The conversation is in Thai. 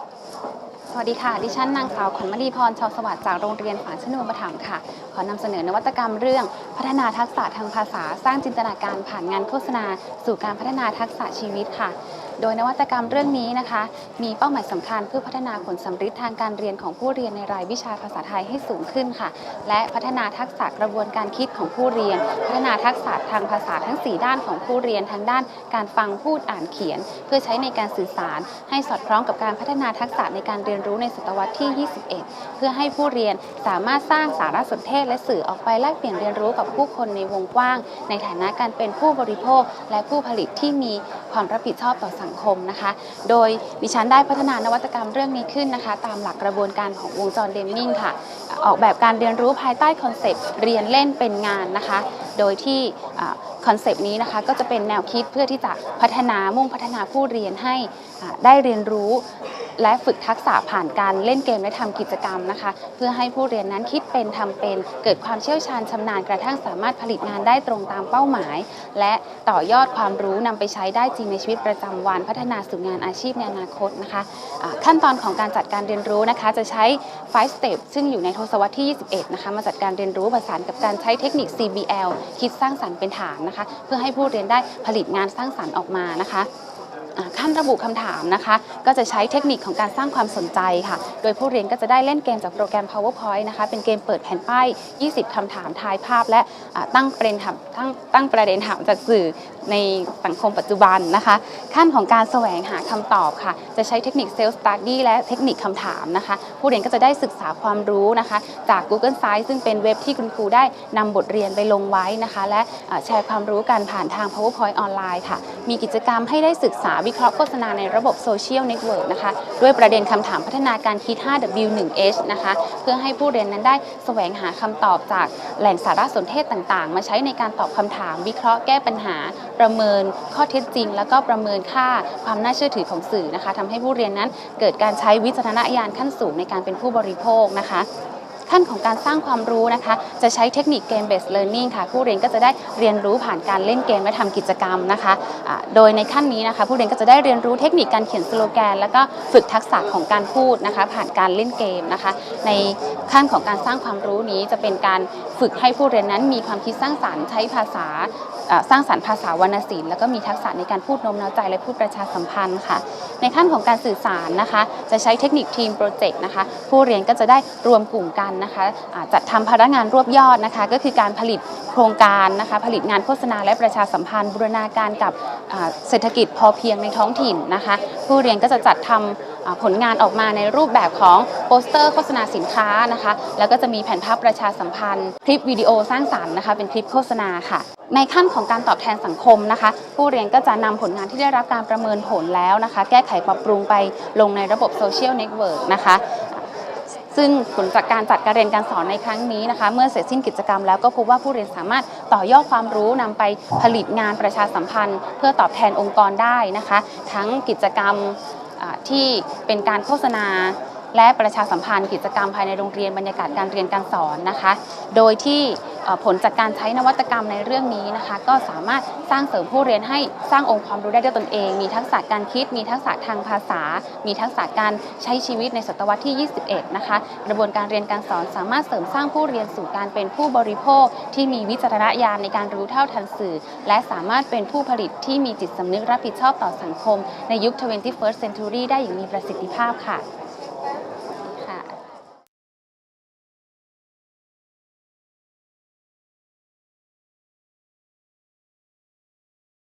you สวัสดีค่ะ ดิฉันนางสาวขวัญมณีพรชาวสวัสดิ์จากโรงเรียนฝางชนูปถัมภ์ค่ะ ขอนำเสนอนวัตกรรมเรื่องพัฒนาทักษะทางภาษา สร้างจินตนาการผ่านงานโฆษณา สู่การพัฒนาทักษะชีวิตค่ะ โดยนวัตกรรมเรื่องนี้นะคะ มีเป้าหมายสำคัญเพื่อพัฒนาผลสำฤทธิ์ทางการเรียนของผู้เรียนในรายวิชาภาษาไทยให้สูงขึ้นค่ะ และพัฒนาทักษะกระบวนการคิดของผู้เรียน พัฒนาทักษะทางภาษาทั้ง 4 ด้านของผู้เรียนทั้งด้าน การฟังพูดอ่านเขียน เพื่อใช้ในการสื่อสาร ให้สอดคล้องกับการพัฒนาทักษะในการเรียนรู้ในศตวรรษที่ 21 เพื่อให้ผู้เรียนสามารถสร้างสารสนเทศและสื่อออกไปแลกเปลี่ยนเรียนรู้กับผู้คนในวงกว้าง ในฐานะการเป็นผู้บริโภค และผู้ผลิตที่มีความรับผิดชอบต่อสังคมนะคะ โดยดิฉันได้พัฒนานวัตกรรมเรื่องนี้ขึ้นนะคะ ตามหลักกระบวนการของวงจรเดมมิงค่ะ ออกแบบการเรียนรู้ภายใต้คอนเซปต์เรียนเล่นเป็นงานนะคะ โดยที่ คอนเซปต์นี้นะคะก็จะเป็นแนวคิดเพื่อที่จะพัฒนามุ่งพัฒนาผู้เรียนให้ได้เรียนรู้ และฝึกทักษะผ่านการเล่นเกมและทำกิจกรรมนะคะ เพื่อให้ผู้เรียนนั้นคิดเป็นทำเป็น เกิดความเชี่ยวชาญชำนาญกระทั่งสามารถผลิตงานได้ตรงตามเป้าหมาย และต่อยอดความรู้นำไปใช้ได้จริงในชีวิตประจำวัน พัฒนาสู่งานอาชีพในอนาคตนะคะอ่าขั้นตอนของการจัดการเรียนรู้นะคะ จะใช้ 5 step ซึ่งอยู่ในทศวรรษที่ 21 นะคะมาจัดการเรียนรู้ประสานกับการใช้เทคนิค CBL คิดสร้างสรรค์เป็นฐานนะคะเพื่อให้ผู้เรียนได้ผลิตงานสร้างสรรค์ออกมานะคะ อ่าขั้นระบุคำถามนะคะ ก็จะใช้เทคนิคของการสร้างความสนใจค่ะ โดยผู้เรียนก็จะได้เล่นเกมจากโปรแกรม PowerPoint นะคะ เป็นเกมเปิดแผ่นป้าย 20คำถามทายภาพ และตั้งประเด็นถามตั้งตั้งประเด็นถามจากสื่อในสังคมปัจจุบันนะคะ ขั้นของการแสวงหาคำตอบค่ะ จะใช้เทคนิค Self Study และเทคนิคคำถามนะคะ ผู้เรียนก็จะได้ศึกษาความรู้นะคะ จาก Google Sites ซึ่งเป็นเว็บที่คุณครูได้นำบทเรียนไปลงไว้นะคะ และแชร์ความรู้กันผ่านทาง PowerPoint ออนไลน์ค่ะ มีกิจกรรมให้ได้ศึกษาวิเคราะห์โฆษณาในระบบโซเชียลเน็ตเวิร์กนะคะ ด้วยประเด็นคำถามพัฒนาการคิด 5W1H นะคะ เพื่อให้ผู้เรียนนั้นได้แสวงหาคำตอบจากแหล่งสารสนเทศต่างๆ มาใช้ในการตอบคำถาม วิเคราะห์แก้ปัญหา ประเมินข้อเท็จจริง แล้วก็ประเมินค่าความน่าเชื่อถือของสื่อนะคะทำให้ผู้เรียนนั้นเกิดการใช้วิจารณญาณขั้นสูงในการเป็นผู้บริโภคนะคะ ขั้นของการสร้างความรู้นะคะ จะใช้เทคนิคเกม based learning ค่ะ ผู้เรียนก็จะได้เรียนรู้ผ่านการเล่นเกมและทำกิจกรรมนะคะอ่าโดยในขั้นนี้นะคะ ผู้เรียนก็จะได้เรียนรู้เทคนิคการเขียนสโลแกน แล้วก็ฝึกทักษะของการพูดนะคะ ผ่านการเล่นเกมนะคะ ในขั้นของการสร้างความรู้นี้จะเป็นการฝึกให้ผู้เรียนนั้นมีความคิดสร้างสรรค์ใช้ภาษาสร้างสรรค์ภาษาวรรณศิลป์แล้วก็มีทักษะในการพูดโน้มน้าวใจและพูดประชาสัมพันธ์ค่ะ ในขั้นของการสื่อสารนะคะ จะใช้เทคนิคทีมโปรเจกต์นะคะ ผู้เรียนก็จะได้รวมกลุ่มกันนะคะอ่าจัดทำพนักงานรวบยอดนะคะ ก็คือการผลิตโครงการนะคะ ผลิตงานโฆษณาและประชาสัมพันธ์ บูรณาการกับเศรษฐกิจพอเพียงในท้องถิ่นนะคะ ผู้เรียนก็จะจัดทำอ่าผลงานออกมาในรูปแบบของโปสเตอร์โฆษณาสินค้านะคะ แล้วก็จะมีแผ่นภาพประชาสัมพันธ์ คลิปวิดีโอสร้างสรรค์นะคะ เป็นคลิปโฆษณาค่ะในขั้นของการตอบแทนสังคมนะคะ ผู้เรียนก็จะนำผลงานที่ได้รับการประเมินผลแล้วนะคะ แก้ไขปรับปรุงไปลงในระบบโซเชียลเน็ตเวิร์กนะคะ ซึ่งผลจากการจัดการเรียนการสอนในครั้งนี้นะคะ เมื่อเสร็จสิ้นกิจกรรมแล้วก็พบว่าผู้เรียนสามารถต่อยอดความรู้นำไปผลิตงานประชาสัมพันธ์ เพื่อตอบแทนองค์กรได้นะคะ ทั้งกิจกรรมที่เป็นการโฆษณา และประชาสัมพันธ์กิจกรรมภายในโรงเรียนบรรยากาศการเรียนการสอนนะคะ โดยที่ผลจากการใช้นวัตกรรมในเรื่องนี้นะคะ ก็สามารถสร้างเสริมผู้เรียนให้สร้างองค์ความรู้ได้ด้วยตนเอง มีทักษะการคิด มีทักษะทางภาษา มีทักษะการใช้ชีวิตในศตวรรษที่ 21 นะคะ กระบวนการเรียนการสอนสามารถเสริมสร้างผู้เรียนสู่การเป็นผู้บริโภค ที่มีวิจารณญาณในการรู้เท่าทันสื่อ และสามารถเป็นผู้ผลิตที่มีจิตสำนึกรับผิดชอบต่อสังคม ในยุค 21st century ได้อย่างมีประสิทธิภาพค่ะ